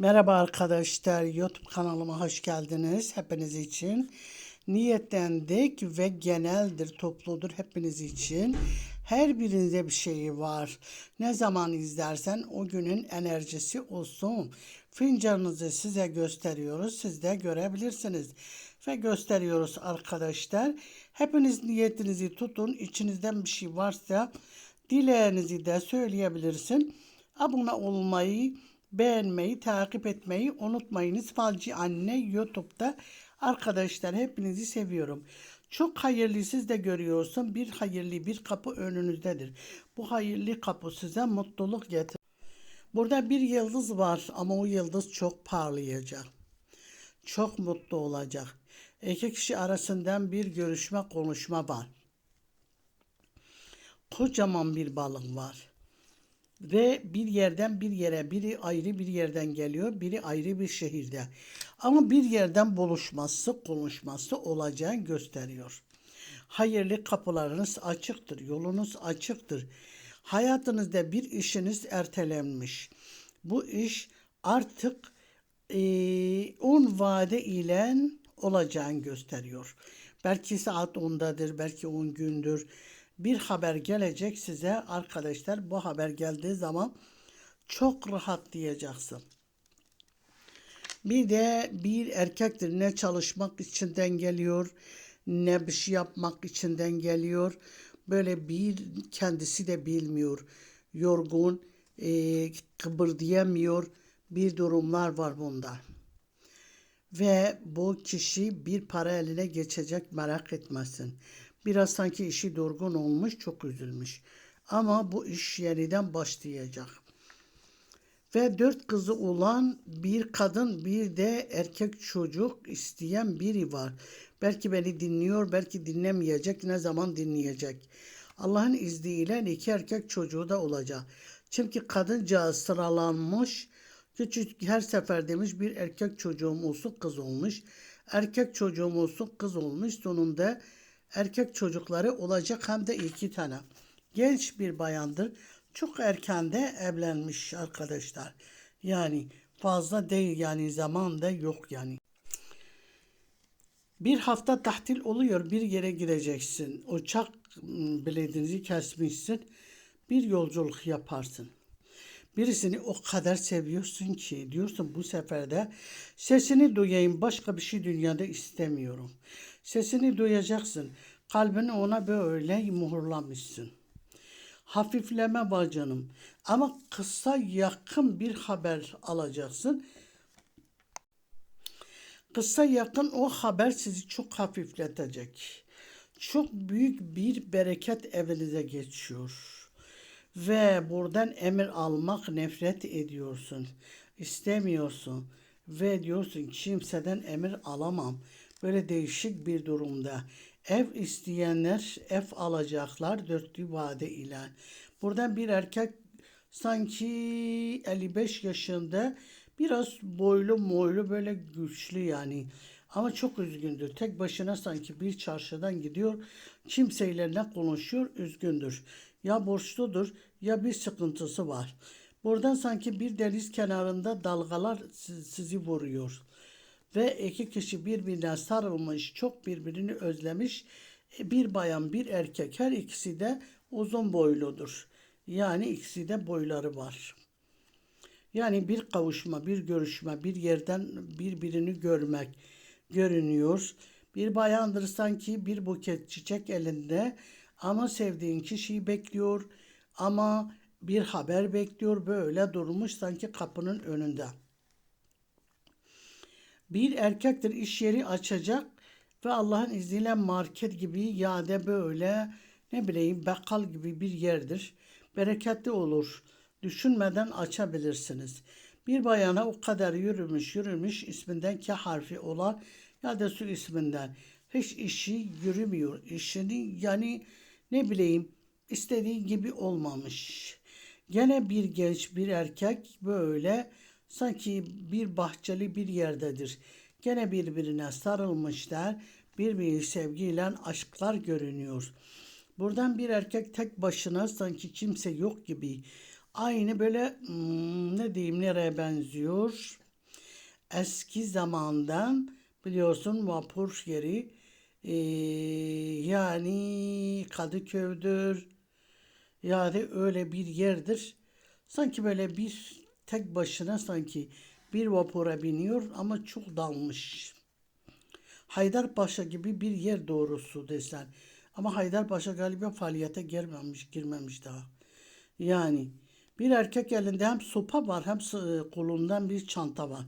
Merhaba arkadaşlar, YouTube kanalıma hoş geldiniz. Hepiniz için niyetlendik ve geneldir, topludur hepiniz için. Her birinde bir şeyi var. Ne zaman izlersen o günün enerjisi olsun. Fincanınızı size gösteriyoruz, siz de görebilirsiniz. Ve gösteriyoruz arkadaşlar. Hepiniz niyetinizi tutun, içinizden bir şey varsa dileğinizi de söyleyebilirsin. Abone olmayı, beğenmeyi, takip etmeyi unutmayınız. Falcı Anne YouTube'da arkadaşlar hepinizi seviyorum. Çok hayırlı siz de görüyorsun. Bir hayırlı bir kapı önünüzdedir. Bu hayırlı kapı size mutluluk getirir. Burada bir yıldız var ama o yıldız çok parlayacak. Çok mutlu olacak. İki kişi arasından bir görüşme konuşma var. Kocaman bir balık var. Ve bir yerden bir yere, biri ayrı bir yerden geliyor, biri ayrı bir şehirde. Ama bir yerden buluşması, konuşması olacağını gösteriyor. Hayırlı kapılarınız açıktır, yolunuz açıktır. Hayatınızda bir işiniz ertelenmiş. Bu iş artık eee, 10 vade ile olacağını gösteriyor. Belki saat 10'dadır, belki 10 gündür. Bir haber gelecek size arkadaşlar. Bu haber geldiği zaman çok rahatlayacaksın. Bir de bir erkektir ne çalışmak içinden geliyor ne bir şey yapmak içinden geliyor. Böyle bir kendisi de bilmiyor. Yorgun, e, kıpırdayamıyor. Bir durumlar var bunda. Ve bu kişi bir para eline geçecek merak etmesin. Biraz sanki işi durgun olmuş, çok üzülmüş. Ama bu iş yeniden başlayacak. Ve dört kızı olan bir kadın bir de erkek çocuk isteyen biri var. Belki beni dinliyor, belki dinlemeyecek. Ne zaman dinleyecek? Allah'ın izniyle iki erkek çocuğu da olacak. Çünkü kadınca sıralanmış. Küçük her sefer demiş bir erkek çocuğum olsun kız olmuş. Erkek çocuğum olsun kız olmuş. Sonunda erkek çocukları olacak hem de iki tane. Genç bir bayandır. Çok erken de evlenmiş arkadaşlar. Yani fazla değil yani zaman da yok yani. Bir hafta tahtil oluyor. Bir yere gideceksin. Uçak biletinizi kesmişsin. Bir yolculuk yaparsın. Birisini o kadar seviyorsun ki diyorsun bu sefer de sesini duyayım başka bir şey dünyada istemiyorum. Sesini duyacaksın. Kalbini ona böyle muhurlamışsın. Hafifleme var canım. Ama kısa yakın bir haber alacaksın. Kısa yakın o haber sizi çok hafifletecek. Çok büyük bir bereket evinize geçiyor. Ve buradan emir almak nefret ediyorsun. İstemiyorsun. Ve diyorsun kimseden emir alamam. Böyle değişik bir durumda. Ev isteyenler ev alacaklar dörtlü vade ile. Buradan bir erkek sanki 55 yaşında biraz boylu moylu böyle güçlü yani. Ama çok üzgündür. Tek başına sanki bir çarşıdan gidiyor. Kimseyle ne konuşuyor üzgündür. Ya borçludur ya bir sıkıntısı var. Buradan sanki bir deniz kenarında dalgalar si- sizi vuruyor. Ve iki kişi birbirine sarılmış, çok birbirini özlemiş. E, Bir bayan, bir erkek. Her ikisi de uzun boyludur. Yani ikisi de boyları var. Yani bir kavuşma, bir görüşme, bir yerden birbirini görmek görünüyor. Bir bayandır sanki bir buket çiçek elinde ama sevdiğin kişiyi bekliyor ama bir haber bekliyor böyle durmuş sanki kapının önünde. Bir erkektir iş yeri açacak ve Allah'ın izniyle market gibi ya da böyle ne bileyim bakkal gibi bir yerdir. Bereketli olur. Düşünmeden açabilirsiniz. Bir bayana o kadar yürümüş yürümüş isminden K harfi olan ya da su isminden hiç işi yürümüyor. İşini yani ne bileyim istediği gibi olmamış. Gene bir genç bir erkek böyle sanki bir bahçeli bir yerdedir. Gene birbirine sarılmışlar. Birbiri sevgiyle aşklar görünüyor. Buradan bir erkek tek başına sanki kimse yok gibi. Aynı böyle hmm, ne diyeyim nereye benziyor? eski zamandan biliyorsun vapur yeri eee, yani Kadıköy'dür yani öyle bir yerdir. Sanki böyle bir tek başına sanki bir vapura biniyor ama çok dalmış. Haydarpaşa gibi bir yer doğrusu desen. Ama Haydarpaşa galiba faaliyete girmemiş, girmemiş daha. Yani bir erkek elinde hem sopa var hem sı- kolundan bir çanta var.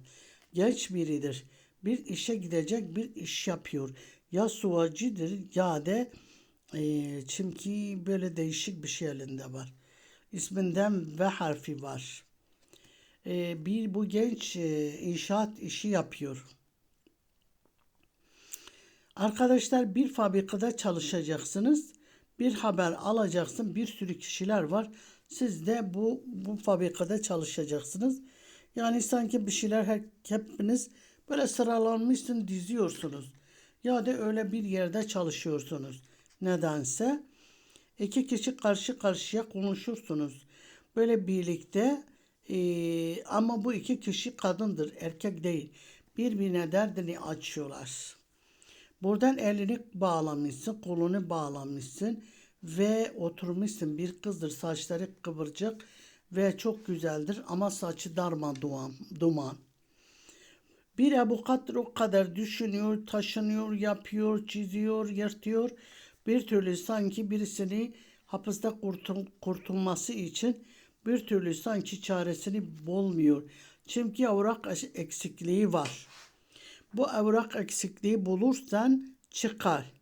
Genç biridir. Bir işe gidecek bir iş yapıyor. Ya suvacıdır ya da eee çünkü böyle değişik bir şey elinde var. İsminden V harfi var. Eee, bir bu genç eee, inşaat işi yapıyor. Arkadaşlar bir fabrikada çalışacaksınız. Bir haber alacaksın. Bir sürü kişiler var. Siz de bu bu fabrikada çalışacaksınız. Yani sanki bir şeyler her, hepiniz böyle sıralanmışsın diziyorsunuz. Ya da öyle bir yerde çalışıyorsunuz. Nedense iki kişi karşı karşıya konuşursunuz. Böyle birlikte eee, ama bu iki kişi kadındır, erkek değil. Birbirine derdini açıyorlar. Buradan elini bağlamışsın, kolunu bağlamışsın ve oturmuşsun. Bir kızdır, saçları kıvırcık ve çok güzeldir ama saçı darmadağın, duman. Bir avukat o kadar düşünüyor, taşınıyor, yapıyor, çiziyor, yırtıyor. Bir türlü sanki birisini hapiste kurtul- kurtulması için bir türlü sanki çaresini bulmuyor. Çünkü evrak eksikliği var. Bu evrak eksikliği bulursan çıkar.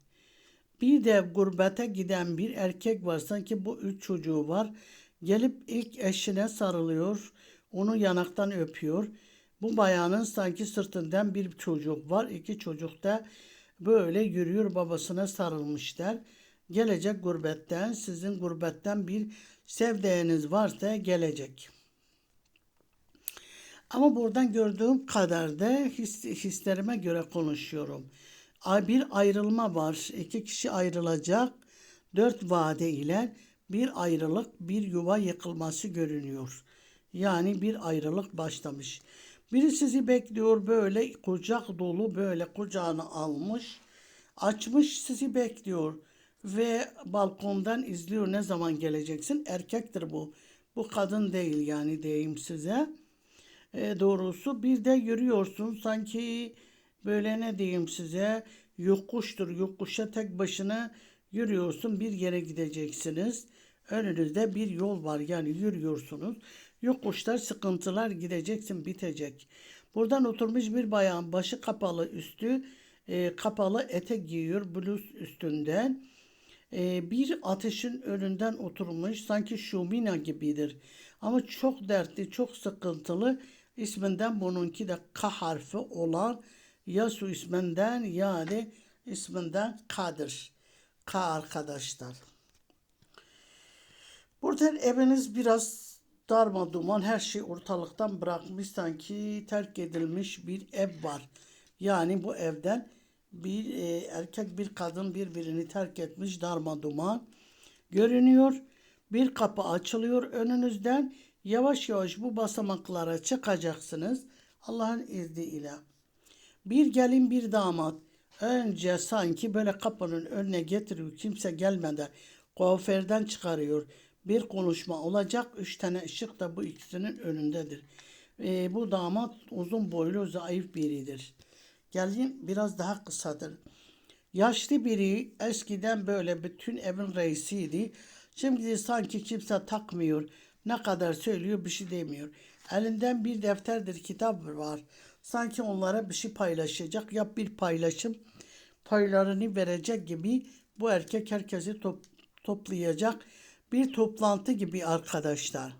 Bir de gurbete giden bir erkek var. Sanki bu üç çocuğu var. Gelip ilk eşine sarılıyor. Onu yanaktan öpüyor. Bu bayanın sanki sırtından bir çocuk var. İki çocuk da böyle yürüyor babasına sarılmışlar. Gelecek gurbetten, sizin gurbetten bir sevdiğiniz varsa gelecek. Ama buradan gördüğüm kadar da his, hislerime göre konuşuyorum. Bir ayrılma var. İki kişi ayrılacak. Dört vade ile bir ayrılık, bir yuva yıkılması görünüyor. Yani bir ayrılık başlamış. Biri sizi bekliyor böyle kucak dolu böyle kucağına almış. Açmış sizi bekliyor ve balkondan izliyor ne zaman geleceksin. Erkektir bu. Bu kadın değil yani diyeyim size. E, doğrusu bir de yürüyorsun sanki böyle ne diyeyim size yokuştur yokuşa tek başına yürüyorsun bir yere gideceksiniz önünüzde bir yol var yani yürüyorsunuz yokuşlar sıkıntılar gideceksin bitecek buradan oturmuş bir bayan başı kapalı üstü e, kapalı etek giyiyor bluz üstünden ee, bir ateşin önünden oturmuş sanki şumina gibidir. Ama çok dertli, çok sıkıntılı. İsminden bununki de K harfi olan ya su isminden ya da isminden K'dır. K arkadaşlar. Buradan eviniz biraz darma duman her şey ortalıktan bırakmış sanki terk edilmiş bir ev var. Yani bu evden bir e, erkek bir kadın birbirini terk etmiş darma duman görünüyor. Bir kapı açılıyor önünüzden. Yavaş yavaş bu basamaklara çıkacaksınız. Allah'ın izniyle. Bir gelin bir damat. Önce sanki böyle kapının önüne getiriyor. Kimse gelmeden kuaförden çıkarıyor. Bir konuşma olacak. Üç tane ışık da bu ikisinin önündedir. Ee, bu damat uzun boylu zayıf biridir. Gelin biraz daha kısadır. Yaşlı biri eskiden böyle bütün evin reisiydi. Şimdi sanki kimse takmıyor. Ne kadar söylüyor bir şey demiyor. Elinden bir defterdir kitap var. Sanki onlara bir şey paylaşacak. Yap bir paylaşım paylarını verecek gibi bu erkek herkesi top, toplayacak. Bir toplantı gibi arkadaşlar.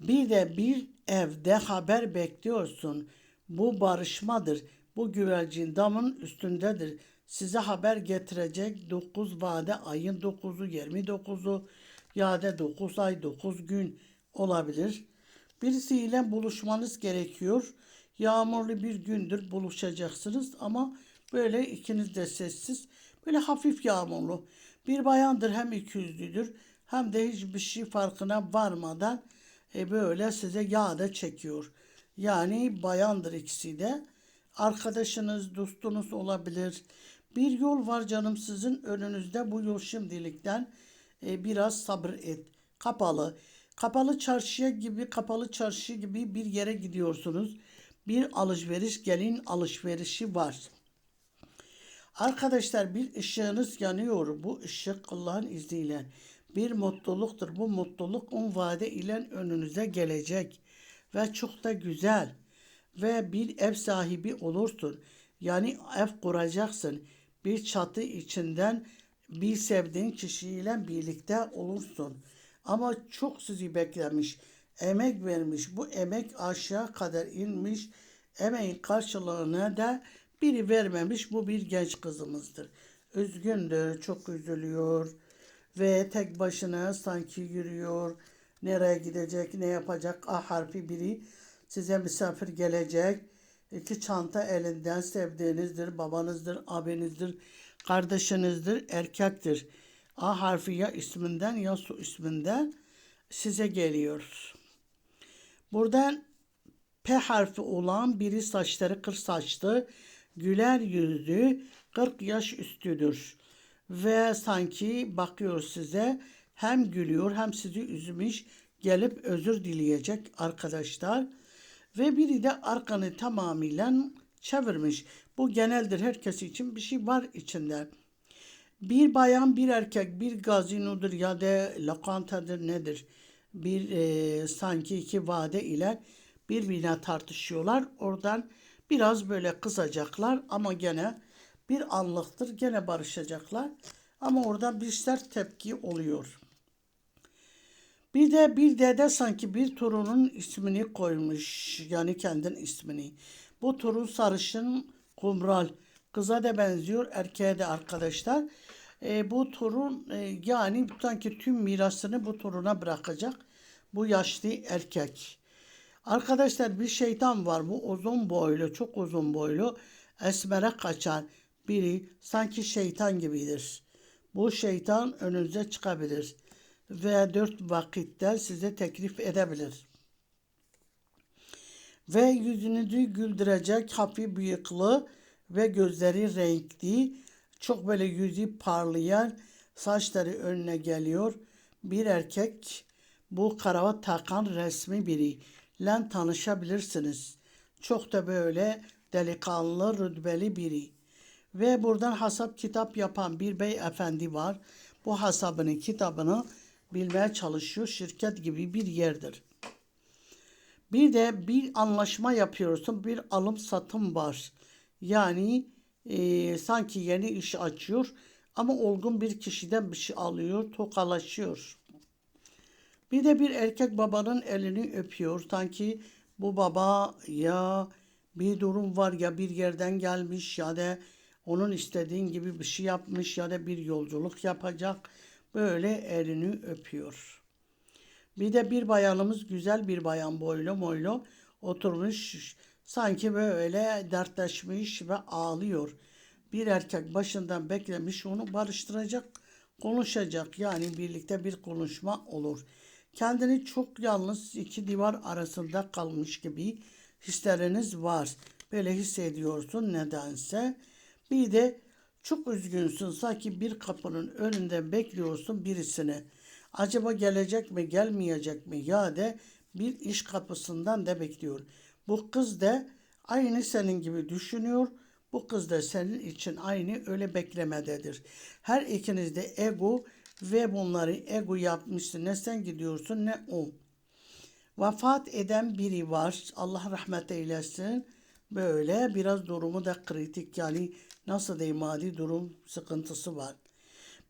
Bir de bir evde haber bekliyorsun. Bu barışmadır. Bu güvercin damın üstündedir. Size haber getirecek 9 vade ayın 9'u 29'u ya da 9 ay 9 gün olabilir. Birisiyle buluşmanız gerekiyor. Yağmurlu bir gündür buluşacaksınız ama böyle ikiniz de sessiz. Böyle hafif yağmurlu. Bir bayandır hem ikiyüzlüdür hem de hiçbir şey farkına varmadan e, böyle size yağ da çekiyor. Yani bayandır ikisi de. Arkadaşınız, dostunuz olabilir. Bir yol var canım sizin önünüzde. Bu yol şimdilikten e, biraz sabır et. Kapalı. Kapalı çarşıya gibi, kapalı çarşı gibi bir yere gidiyorsunuz. Bir alışveriş, gelin alışverişi var. Arkadaşlar bir ışığınız yanıyor. Bu ışık Allah'ın izniyle bir mutluluktur. Bu mutluluk on vade ile önünüze gelecek. Ve çok da güzel. Ve bir ev sahibi olursun. Yani ev kuracaksın. Bir çatı içinden bir sevdiğin kişiyle birlikte olursun. Ama çok sizi beklemiş. Emek vermiş. Bu emek aşağı kadar inmiş. Emeğin karşılığını da biri vermemiş. Bu bir genç kızımızdır. Üzgündür, çok üzülüyor ve tek başına sanki yürüyor. Nereye gidecek, ne yapacak? A harfi biri size misafir gelecek. İki çanta elinden sevdiğinizdir, babanızdır, abinizdir, kardeşinizdir, erkektir. A harfi ya isminden ya su isminden size geliyor. Buradan P harfi olan biri saçları kır saçlı, güler yüzlü, 40 yaş üstüdür. Ve sanki bakıyor size hem gülüyor hem sizi üzmüş gelip özür dileyecek arkadaşlar. Ve biri de arkanı tamamıyla çevirmiş. Bu geneldir herkes için bir şey var içinde. Bir bayan bir erkek bir gazinodur ya da lokantadır nedir? Bir e, sanki iki vade ile birbirine tartışıyorlar. Oradan biraz böyle kızacaklar ama gene bir anlıktır gene barışacaklar. Ama orada bir sert tepki oluyor. Bir de bir dede sanki bir torunun ismini koymuş. Yani kendin ismini. Bu torun sarışın kumral. Kıza da benziyor erkeğe de arkadaşlar. E, bu torun e, yani sanki tüm mirasını bu toruna bırakacak. Bu yaşlı erkek. Arkadaşlar bir şeytan var. Bu uzun boylu, çok uzun boylu. Esmere kaçan biri sanki şeytan gibidir. Bu şeytan önünüze çıkabilir ve dört vakitte size teklif edebilir. Ve yüzünüzü güldürecek hafif bıyıklı ve gözleri renkli, çok böyle yüzü parlayan, saçları önüne geliyor. Bir erkek bu karavat takan resmi biri ile tanışabilirsiniz. Çok da böyle delikanlı, rütbeli biri. Ve buradan hasap kitap yapan bir beyefendi var. Bu hasabını, kitabını bilmeye çalışıyor. Şirket gibi bir yerdir. Bir de bir anlaşma yapıyorsun. Bir alım satım var. Yani e, sanki yeni iş açıyor ama olgun bir kişiden bir şey alıyor, tokalaşıyor. Bir de bir erkek babanın elini öpüyor. Sanki bu baba ya bir durum var ya bir yerden gelmiş ya da onun istediğin gibi bir şey yapmış ya da bir yolculuk yapacak. Böyle elini öpüyor. Bir de bir bayanımız güzel bir bayan boylu moylu oturmuş sanki böyle dertleşmiş ve ağlıyor. Bir erkek başından beklemiş onu barıştıracak, konuşacak. Yani birlikte bir konuşma olur. Kendini çok yalnız iki divar arasında kalmış gibi hisleriniz var. Böyle hissediyorsun nedense. Bir de çok üzgünsün sanki bir kapının önünde bekliyorsun birisini. Acaba gelecek mi gelmeyecek mi ya da bir iş kapısından da bekliyor. Bu kız da aynı senin gibi düşünüyor. Bu kız da senin için aynı öyle beklemededir. Her ikiniz de ego ve bunları ego yapmışsın. Ne sen gidiyorsun ne o. Vefat eden biri var. Allah rahmet eylesin. Böyle biraz durumu da kritik yani nasıl diyeyim mali durum sıkıntısı var.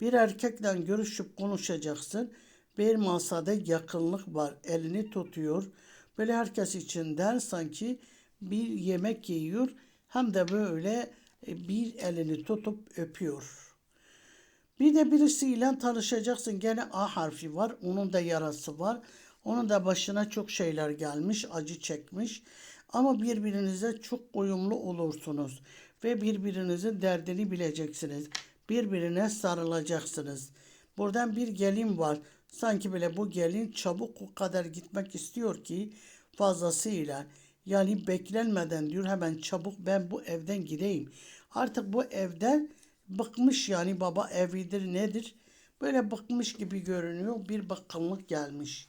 Bir erkekle görüşüp konuşacaksın. Bir masada yakınlık var. Elini tutuyor. Böyle herkes içinden sanki bir yemek yiyor. Hem de böyle bir elini tutup öpüyor. Bir de birisiyle tanışacaksın. Gene A harfi var. Onun da yarası var. Onun da başına çok şeyler gelmiş. Acı çekmiş. Ama birbirinize çok uyumlu olursunuz ve birbirinizin derdini bileceksiniz. Birbirine sarılacaksınız. Buradan bir gelin var. Sanki böyle bu gelin çabuk o kadar gitmek istiyor ki fazlasıyla. Yani beklenmeden diyor hemen çabuk ben bu evden gideyim. Artık bu evden bıkmış yani baba evidir nedir? Böyle bıkmış gibi görünüyor. Bir bakımlık gelmiş.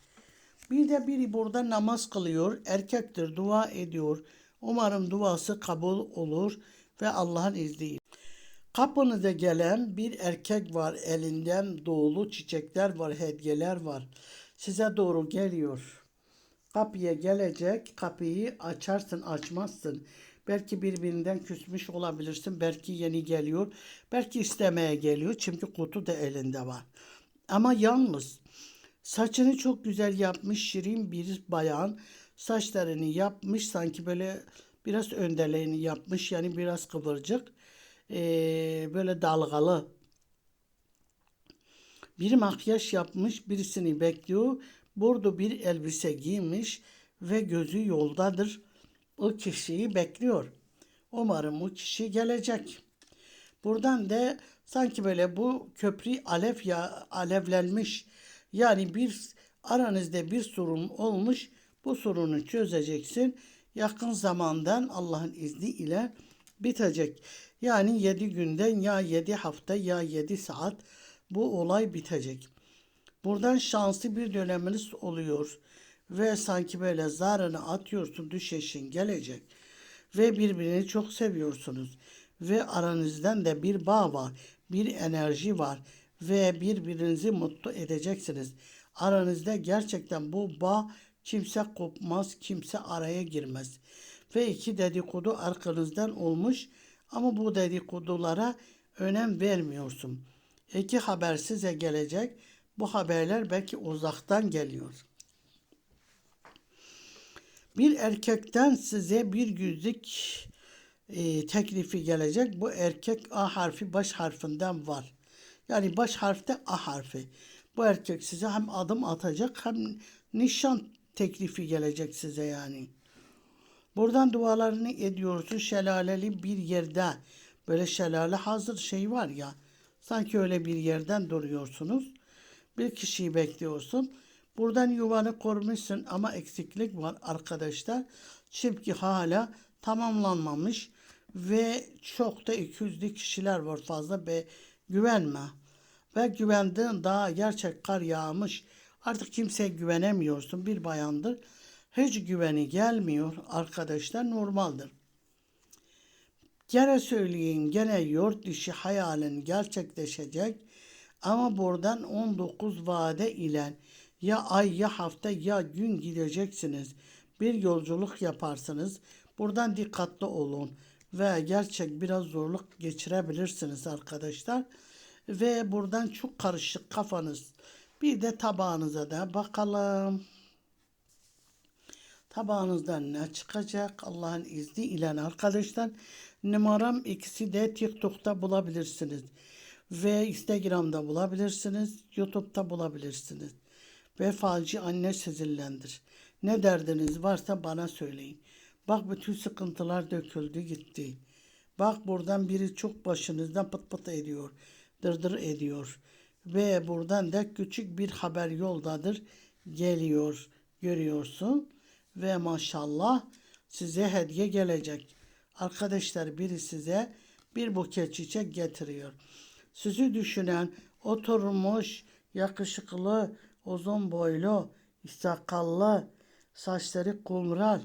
Bir de biri burada namaz kılıyor. Erkektir, dua ediyor. Umarım duası kabul olur ve Allah'ın izniyle. Kapınıza gelen bir erkek var. Elinden dolu çiçekler var, hediyeler var. Size doğru geliyor. Kapıya gelecek, kapıyı açarsın, açmazsın. Belki birbirinden küsmüş olabilirsin. Belki yeni geliyor. Belki istemeye geliyor. Çünkü kutu da elinde var. Ama yalnız saçını çok güzel yapmış şirin bir bayan. Saçlarını yapmış sanki böyle biraz önderlerini yapmış. Yani biraz kıvırcık. Ee, böyle dalgalı. Bir makyaj yapmış, birisini bekliyor. Bordo bir elbise giymiş ve gözü yoldadır. O kişiyi bekliyor. Umarım o kişi gelecek. Buradan da sanki böyle bu köprü alev ya alevlenmiş. Yani bir aranızda bir sorun olmuş. Bu sorunu çözeceksin. Yakın zamandan Allah'ın izni ile bitecek. Yani 7 günden ya 7 hafta ya 7 saat bu olay bitecek. Buradan şanslı bir döneminiz oluyor ve sanki böyle zarını atıyorsun düşeşin gelecek ve birbirini çok seviyorsunuz ve aranızdan da bir bağ var, bir enerji var ve birbirinizi mutlu edeceksiniz. Aranızda gerçekten bu bağ kimse kopmaz, kimse araya girmez. Ve iki dedikodu arkanızdan olmuş ama bu dedikodulara önem vermiyorsun. İki haber size gelecek. Bu haberler belki uzaktan geliyor. Bir erkekten size bir yüzük e, teklifi gelecek. Bu erkek A harfi baş harfinden var. Yani baş harfte A harfi. Bu erkek size hem adım atacak hem nişan teklifi gelecek size yani. Buradan dualarını ediyorsun şelaleli bir yerde. Böyle şelale hazır şey var ya. Sanki öyle bir yerden duruyorsunuz. Bir kişiyi bekliyorsun. Buradan yuvanı korumuşsun ama eksiklik var arkadaşlar. Çünkü hala tamamlanmamış ve çok da 200'lü kişiler var fazla ve güvenme. Ve güvendiğin daha gerçek kar yağmış. Artık kimseye güvenemiyorsun. Bir bayandır. Hiç güveni gelmiyor arkadaşlar normaldir. Gene söyleyeyim gene yurt dışı hayalin gerçekleşecek ama buradan 19 vade ile ya ay ya hafta ya gün gideceksiniz. Bir yolculuk yaparsınız. Buradan dikkatli olun ve gerçek biraz zorluk geçirebilirsiniz arkadaşlar. Ve buradan çok karışık kafanız. Bir de tabağınıza da bakalım. Tabağınızdan ne çıkacak Allah'ın izni ile arkadaşlar. Numaram ikisi de TikTok'ta bulabilirsiniz. Ve Instagram'da bulabilirsiniz. YouTube'da bulabilirsiniz. Ve falcı anne sizinlendir. Ne derdiniz varsa bana söyleyin. Bak bütün sıkıntılar döküldü gitti. Bak buradan biri çok başınızdan pıt pıt ediyor. Dırdır ediyor. Ve buradan da küçük bir haber yoldadır. Geliyor. Görüyorsun. Ve maşallah size hediye gelecek. Arkadaşlar biri size bir buket çiçek getiriyor. Sizi düşünen oturmuş, yakışıklı, uzun boylu, sakallı, saçları kumral,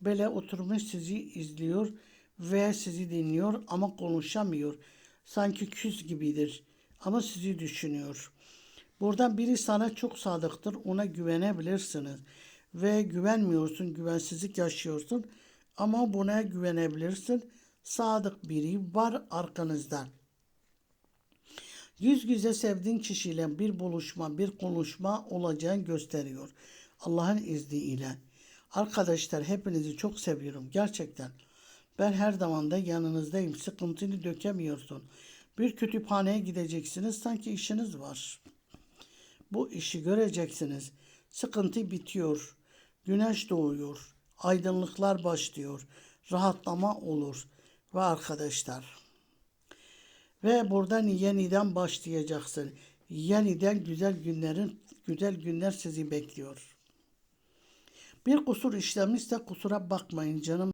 böyle oturmuş sizi izliyor ve sizi dinliyor ama konuşamıyor. Sanki küs gibidir ama sizi düşünüyor. Buradan biri sana çok sadıktır, ona güvenebilirsiniz. Ve güvenmiyorsun, güvensizlik yaşıyorsun ama buna güvenebilirsin. Sadık biri var arkanızda. Yüz yüze sevdiğin kişiyle bir buluşma, bir konuşma olacağını gösteriyor. Allah'ın izniyle. Arkadaşlar hepinizi çok seviyorum gerçekten. Ben her zaman da yanınızdayım. Sıkıntını dökemiyorsun. Bir kütüphaneye gideceksiniz sanki işiniz var. Bu işi göreceksiniz. Sıkıntı bitiyor. Güneş doğuyor. Aydınlıklar başlıyor. Rahatlama olur. Ve arkadaşlar. Ve buradan yeniden başlayacaksın. Yeniden güzel günlerin güzel günler sizi bekliyor. Bir kusur işlemişse kusura bakmayın canım.